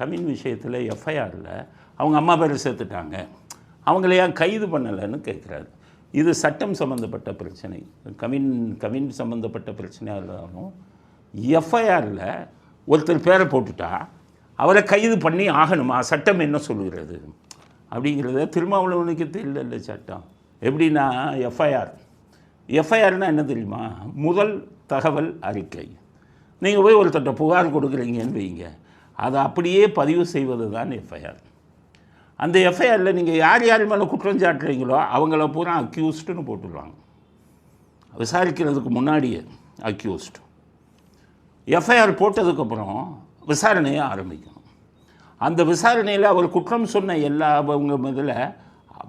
Come in விஷயத்தில் எஃப்ஐஆரில் அவங்க அம்மா பேர் சேர்த்துட்டாங்க. அவங்கள ஏன் கைது பண்ணலைன்னு கேட்குறாரு இது சட்டம் சம்மந்தப்பட்ட பிரச்சனை. கமின் கமின் சம்மந்தப்பட்ட பிரச்சனையாக இருந்தாலும் எஃப்ஐஆரில் ஒருத்தர் பேரை போட்டுட்டா அவரை கைது பண்ணி ஆகணுமா? சட்டம் என்ன சொல்லுகிறது? அப்படிங்கிறத திருமாவளவனுக்கு தெரியல இல்லை சட்டம். எப்படின்னா எஃப்ஐஆர் எஃப்ஐஆர்னால் என்ன தெரியுமா? முதல் தகவல் அறிக்கை. நீங்கள் போய் ஒருத்தட்ட புகார் கொடுக்குறீங்கன்னு வைங்க. அதை அப்படியே பதிவு செய்வது தான் எஃப்ஐஆர் அந்த எஃப்ஐஆரில் நீங்கள் யார் யார் மேலே குற்றம் சாட்டுறீங்களோ அவங்கள பூரா அக்யூஸ்டுன்னு போட்டுடுவாங்க விசாரிக்கிறதுக்கு முன்னாடியே அக்யூஸ்ட் எஃப்ஐஆர் போட்டதுக்கப்புறம் விசாரணையை ஆரம்பிக்கணும். அந்த விசாரணையில் அவர் குற்றம் சொன்ன எல்லா அவங்க இதில்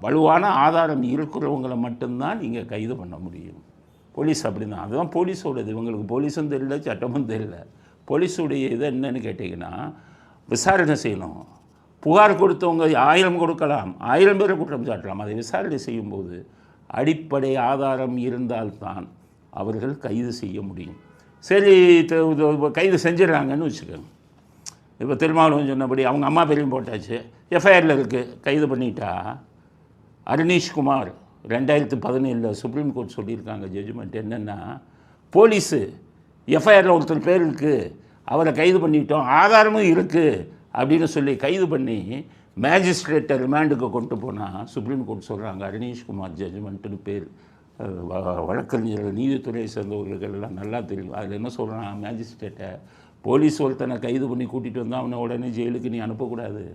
வலுவான ஆதாரம் இருக்கிறவங்கள மட்டும்தான் நீங்கள் கைது பண்ண முடியும். போலீஸ் அப்படி தான் அதுதான் போலீஸோடது. இவங்களுக்கு போலீஸும் தெரியல சட்டமும் தெரியல. போலீஸுடைய இது என்னன்னு கேட்டிங்கன்னா விசாரணை செய்யணும். புகார் கொடுத்தவங்க ஆயிரம் கொடுக்கலாம். ஆயிரம் பேரை குற்றம் சாட்டலாம். அதை விசாரணை செய்யும்போது அடிப்படை ஆதாரம் இருந்தால்தான் அவர்கள் கைது செய்ய முடியும். சரி த- கைது செஞ்சிடறாங்கன்னு வச்சுக்கோங்க. இப்போ திருமாவளவன் சொன்னபடி அவங்க அம்மா பேரையும் போட்டாச்சு. எஃப்ஐஆரில் இருக்குது கைது பண்ணிட்டா அருணீஷ்குமார் ரெண்டாயிரத்து பதினேழில் சுப்ரீம் கோர்ட் சொல்லியிருக்காங்க ஜட்ஜ்மெண்ட் என்னென்னா போலீஸு எஃப்ஐஆரில் ஒருத்தர் பேர் இருக்குது அவரை கைது பண்ணிட்டோம் ஆதாரமும் இருக்குது அப்படின்னு சொல்லி கைது பண்ணி மேஜிஸ்ட்ரேட்டை ரிமாண்டுக்கு கொண்டு போனால் சுப்ரீம் கோர்ட் சொல்கிறாங்க அருணீஷ்குமார் ஜட்ஜ்மெண்ட்டுன்னு பேர். வ- வழக்கறிஞர்கள் நீதித்துறையை சேர்ந்தவர்களுக்கு எல்லாம் நல்லா தெரியும். அதில் என்ன சொல்கிறான் மேஜிஸ்ட்ரேட்டை? போலீஸ் ஒருத்தனை கைது பண்ணி கூட்டிகிட்டு வந்தால் அவனை உடனே ஜெயிலுக்கு நீ அனுப்பக்கூடாது.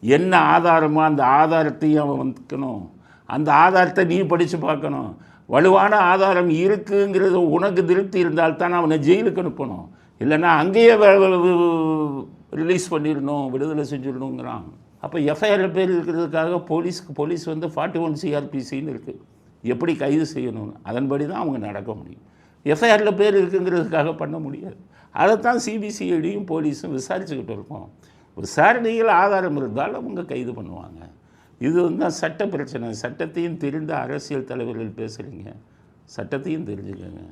என்ன ஆதாரமோ அந்த ஆதாரத்தையும் அவன் வந்துக்கணும் அந்த ஆதாரத்தை நீ படித்து பார்க்கணும். வலுவான ஆதாரம் இருக்குங்கிறது உனக்கு திருப்தி இருந்தால் தான் அவனை ஜெயிலுக்கு அனுப்பணும். இல்லைன்னா அங்கேயே ரிலீஸ் பண்ணிடணும் விடுதலை செஞ்சிடணுங்கிறான். அப்போ எஃப்ஐஆர் பேர் இருக்கிறதுக்காக போலீஸ்க்கு போலீஸ் வந்து ஃபார்ட்டி ஒன் சிஆர்பிசின்னு இருக்குது எப்படி கைது செய்யணும்னு. அதன்படி தான் அவங்க நடக்க முடியும். எஃப்ஐஆரில் பேர் இருக்குங்கிறதுக்காக பண்ண முடியாது. அதைத்தான் சிபிசிஐடியும் போலீஸும் விசாரிச்சுக்கிட்டு இருக்கோம். விசாரணையில் ஆதாரம் இருந்தால் அவங்க கைது பண்ணுவாங்க. இது வந்து சட்ட பிரச்சனை. சட்டத்தையும் தெரிந்த அரசியல் தலைவர்கள் பேசுகிறீங்க சட்டத்தையும் தெரிஞ்சுக்கோங்க.